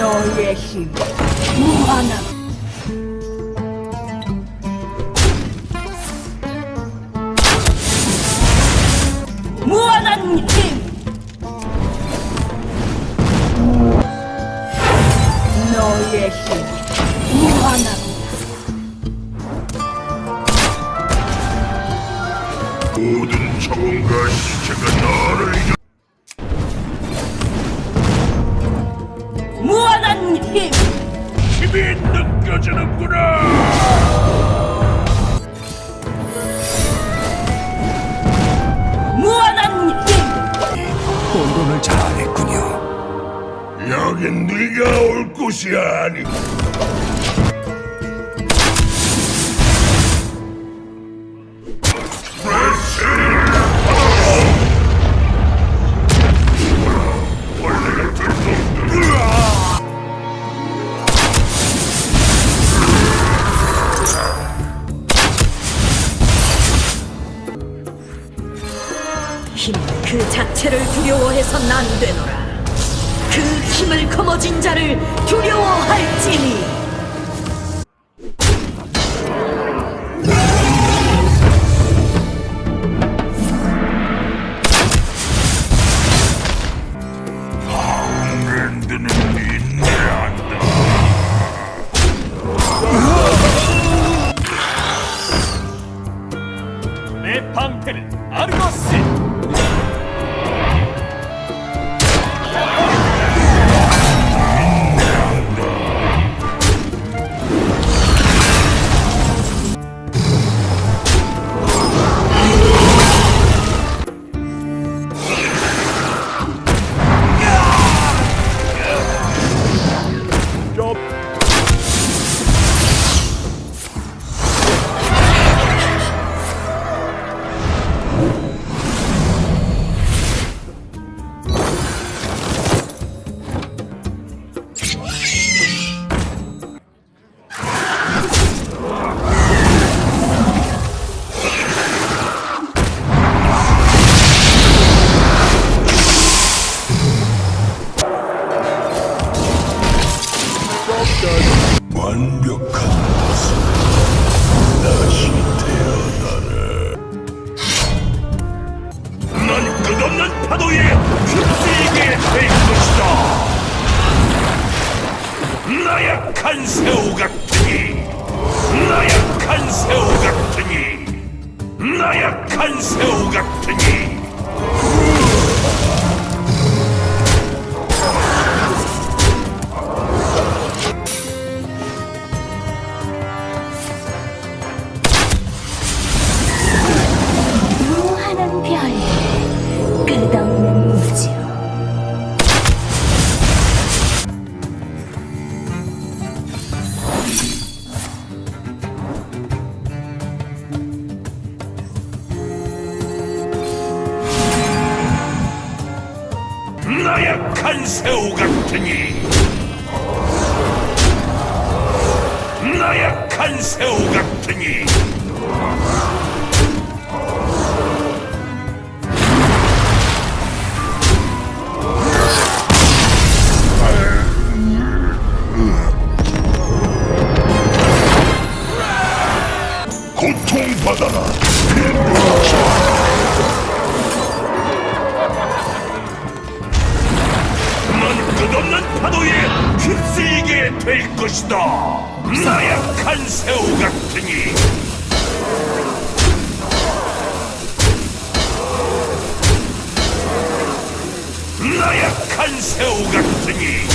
너의 힘. 무한함. 무한한 힘 느껴지는구나. 무한한 힘! 혼돈을 잘했군요. 여긴 네가 올 곳이 아니 벌 힘그 자체를 두려워해선 안 되노라. 그 힘을 거머쥔 자를 두려워할지 완벽한 모습 다시 태어나라 난 끝없는 파도에 휩쓸리게 될 것이다. 나약한 새우 같으니 약한 새우 같으니. 나약한 새우 같으니 파도에 휩쓸리게 될 것이다. 나약한 새우 같으니. 나약한 새우 같으니.